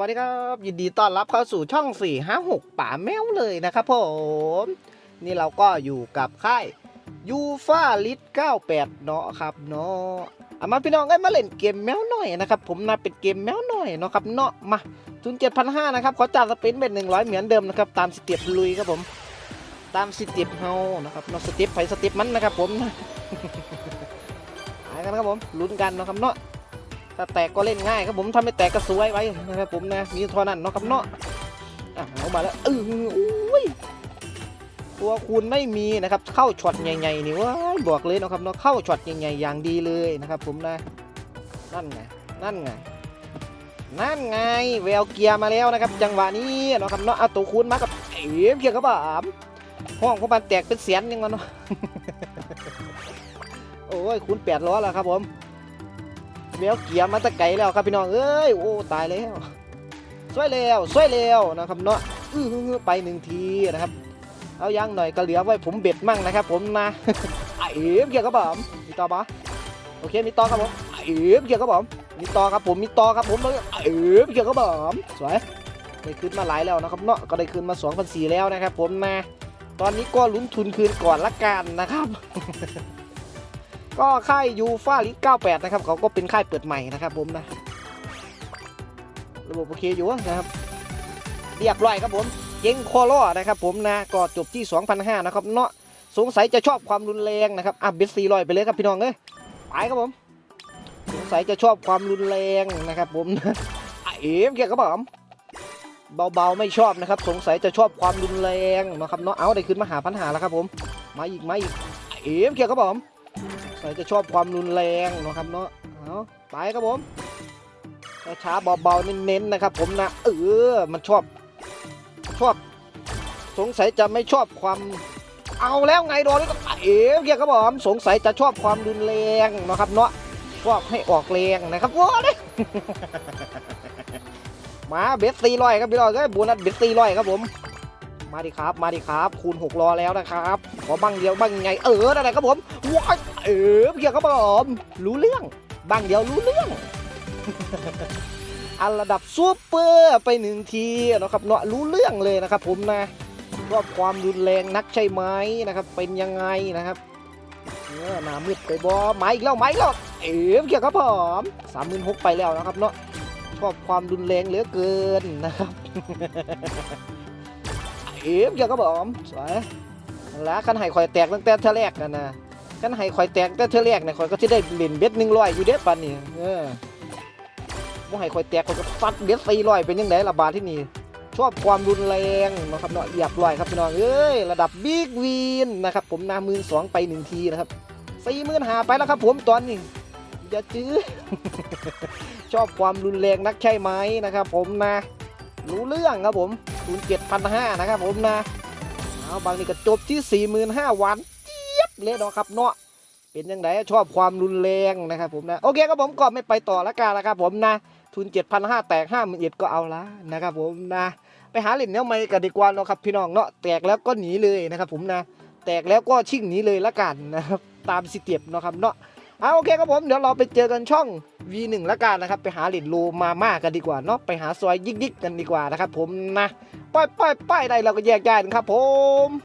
วัสดีครับยินดีต้อนรับเข้าสู่ช่อง 4 5 6 ป่าแมวเลยนะครับผม นี่เราก็อยู่กับค่ายยูฟาลิท98 เนาะครับเนาะเอามาพี่น้องกันมาเล่นเกมแมวหน่อยนะครับผมนะเป็นเกมแมวหน่อยเนาะครับเนาะมาทุน7,500นะครับขอจ่ายสปินเป็น 100 เหมือนเดิมนะครับตามสเต็ปลุยครับผม ตามสเต็ปเฮานะครับเนาะสเต็ปไฟสเต็ปมันนะครับผมหายกันครับผมลุ้นกันเนาะครับเนาะ ถ้าแตกก็เล่นง่ายครับผมถ้าไม่แตกก็สวยไว้นะครับผมนะมีท่านั้นเนาะครับเนาะอะเอามาแล้วเอออุ้ยตัวคูณไม่มีนะครับเข้าช็อตใหญ่ๆนี่ว้าบอกเลยนะครับเนาะเข้าช็อตใหญ่ๆอย่างดีเลยนะครับผมนะนั่นไงนั่นไงนั่นไงแววเกียร์มาแล้วนะครับจังหวะนี้เนาะครับเนาะเอาตัวคูณมากับเอ๋เกียร์กระบามห้องพวกมันแตกเป็นเสียนยังวะเนาะโอ้ยคูณแปดล้อแล้วครับผม แมวเกียร์มาตะไกลแล้วครับพี่น้องเอ้ยโอ้ตายแล้วสวยแล้วสวยแล้วนะครับเนาะอื้อไปหนึ่งทีนะครับเอายังหน่อยก็เหลือไว้ผมเบ็ดมั่งนะครับ ผมนะไอ้เอ๋เกียร์ครับผมมีต่อปะโอเคมีต่อครับผมไอ้เอ๋เกียร์ครับผมมีต่อครับผมมีต่อครับผมเลยไอ้เอ๋เกียร์ครับผมสวยได้คืนมาหลายแล้วนะครับเนาะก็ได้คืนมา2 0 0 4แล้วนะครับ ผมนะตอนนี้ก็ลุ้นทุนคืนก่อนละกันนะครับ ก็ค่ายยูฟาลิ98 นะครับ เขาก็เป็นค่ายเปิดใหม่นะครับผมนะ ระบบโอเคอยู่นะครับ เรียบร้อยครับผมเจ๊งคอล่อนะครับผมนะ ก็จบที่ 2,500 นะครับเนาะ สงสัยจะชอบความรุนแรงนะครับอะเบสซีลอยไปเลยครับพี่น้องเอ้ย ไปครับผม สงสัยจะชอบความรุนแรงนะครับผมอะเอ๋มเกี่ยวกับผมเบาๆไม่ชอบนะครับ สงสัยจะชอบความรุนแรงนะครับเนาะ เอาได้ขึ้นมาหาปัญหาแล้วครับผม มาอีกมาอีกอะเอ๋มเกี่ยวกับผม ใส่จะชอบความรุนแรงนะครับเนาะเอาไปครับผมช้าเบาๆเน้นๆนะครับ ผมนะเออมันชอบชอบ สงสัยจะไม่ชอบความเอาแล้วไงโดนก็เอ๋เกียร์ครับผมสงสัยจะชอบความรุนแรงนะครับเนาะชอบให้ออกแรงนะครับว้าเลยมาเบสตีร้อยครับพี่น้องเอ้ยโบนัสเบสตีร้อยครับผม มาดิครับ มาดิครับ คูณ6รอแล้วนะครับ ขอบังเดียวบังไง เอออะไรครับผมว้ายเออเพียงครับผมรู้เรื่องบังเดียวรู้เรื่องอันระดับซูเปอร์ไปหนึ่งทีนะครับเนาะรู้เรื่องเลยนะครับ ผมนะว่าความรุนแรงนักใช่ไหมนะครับ เป็นยังไงนะครับเออหนามืดไปบอไม้อีกแล้วไม้อีกแล้วเอ๋เพียงครับผมสามหมื่นหกไปแล้วนะครับเนาะชอบความรุนแรงเหลือเกินนะครับ เอ๋เพียงครับผมสวยแล้วคันไห้ข่อยแตกตั้งแต่เท่าแรกนั่นนะคันไห้ข่อยแตกตั้งแต่เท่าแรกเนี่ยข่อยก็จะได้เล่นเบ็ดหนึ่งร้อยอยู่เด้ปันนี่เออบ่ให้ข่อยแตกข่อยก็ฟัดเบ็ดสี่ร้อยเป็นยังไงละบาทที่นี่ชอบความรุนแรงนะครับเนาะเหยียบร้อยครับพี่น้องเอ้ยระดับบิ๊กวีนนะครับผมนามือสองไปหนึ่งทีนะครับสี่หมื่นหาไปแล้วครับผมตอนนี้อย่าจื้อชอบความรุนแรงนักใช่ไหมนะครับ ผมนะ รู้เรื่องครับผม ศูนย์เจ็ดพันห้านะครับผมนะเอาบางนี่ก็จบที่45,000วันเจี๊ยบเลยเนาะครับเนาะเป็นยังไงชอบความรุนแรงนะครับผมนะโอเคครับผมก็ไม่ไปต่อละกันละครับผมนะทุน 7,500 แตก5 0 0 0ก็เอาละนะครับผมนะไปหาเหรียญเนี้ยไม่กันดีกว่าเนาะครับพี่น้องเนาะแตกแล้วก็หนีเลยนะครับผมนะแตกแล้วก็ชิ่งหนีเลยละกันนะครับตามสเต็ปเนาะครับเนาะ เอาโอเคครับผมเดี๋ยวเราไปเจอกันช่อง V1 ละกันนะครับ ไปหาเหรียญโลมาม่ากันดีกว่าเนาะไปหาซอยยิกๆกันดีกว่านะครับผมนะป้ายป้ายป้ายใดเราก็แยกย้ายกันครับผม